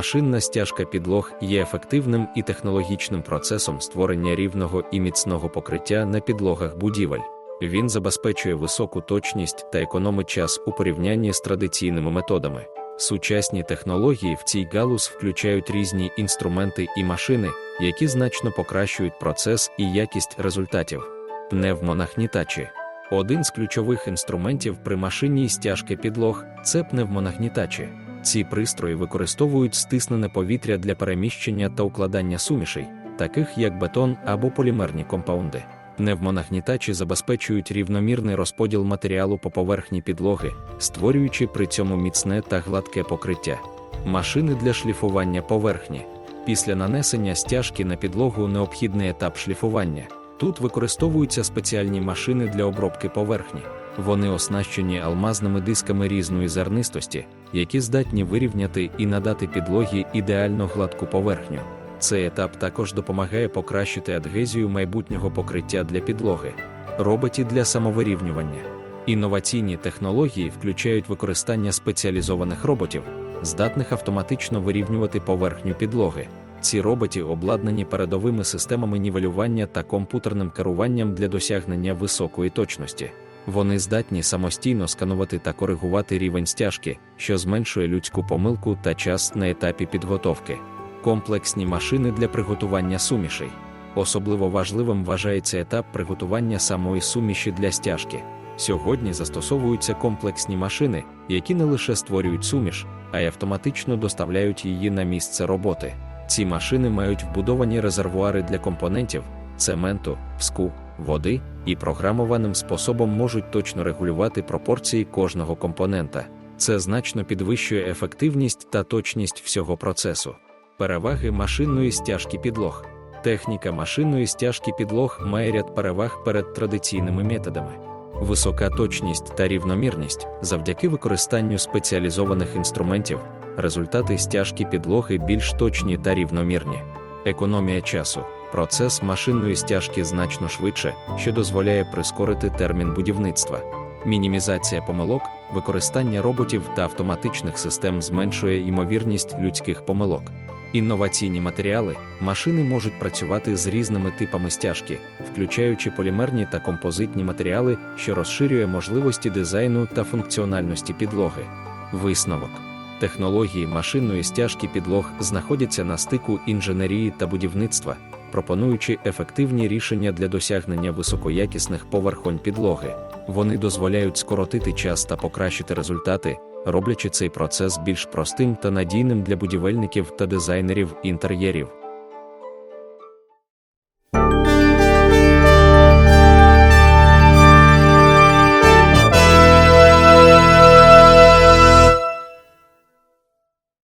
Машинна стяжка підлог є ефективним і технологічним процесом створення рівного і міцного покриття на підлогах будівель. Він забезпечує високу точність та економить час у порівнянні з традиційними методами. Сучасні технології в цій галузь включають різні інструменти і машини, які значно покращують процес і якість результатів. Пневмонагнітачі один з ключових інструментів при машинній стяжки підлог це пневмонагнітачі. Ці пристрої використовують стиснене повітря для переміщення та укладання сумішей, таких як бетон або полімерні компаунди. Пневмонагнітачі забезпечують рівномірний розподіл матеріалу по поверхні підлоги, створюючи при цьому міцне та гладке покриття. Машини для шліфування поверхні. Після нанесення стяжки на підлогу необхідний етап шліфування. Тут використовуються спеціальні машини для обробки поверхні. Вони оснащені алмазними дисками різної зернистості, які здатні вирівняти і надати підлогі ідеально гладку поверхню. Цей етап також допомагає покращити адгезію майбутнього покриття для підлоги, роботі для самовирівнювання. Інноваційні технології включають використання спеціалізованих роботів, здатних автоматично вирівнювати поверхню підлоги. Ці роботи обладнані передовими системами нівелювання та комп'ютерним керуванням для досягнення високої точності. Вони здатні самостійно сканувати та коригувати рівень стяжки, що зменшує людську помилку та час на етапі підготовки. Комплексні машини для приготування сумішей. Особливо важливим вважається етап приготування самої суміші для стяжки. Сьогодні застосовуються комплексні машини, які не лише створюють суміш, а й автоматично доставляють її на місце роботи. Ці машини мають вбудовані резервуари для компонентів, цементу, вску, води і програмованим способом можуть точно регулювати пропорції кожного компонента. Це значно підвищує ефективність та точність всього процесу. Переваги машинної стяжки підлог. Техніка машинної стяжки підлог має ряд переваг перед традиційними методами. Висока точність та рівномірність завдяки використанню спеціалізованих інструментів, результати стяжки підлоги більш точні та рівномірні. Економія часу. Процес машинної стяжки значно швидше, що дозволяє прискорити термін будівництва. Мінімізація помилок, використання роботів та автоматичних систем зменшує ймовірність людських помилок. Інноваційні матеріали, машини можуть працювати з різними типами стяжки, включаючи полімерні та композитні матеріали, що розширює можливості дизайну та функціональності підлоги. Висновок. Технології машинної стяжки підлог знаходяться на стику інженерії та будівництва, пропонуючи ефективні рішення для досягнення високоякісних поверхонь підлоги. Вони дозволяють скоротити час та покращити результати, роблячи цей процес більш простим та надійним для будівельників та дизайнерів інтер'єрів.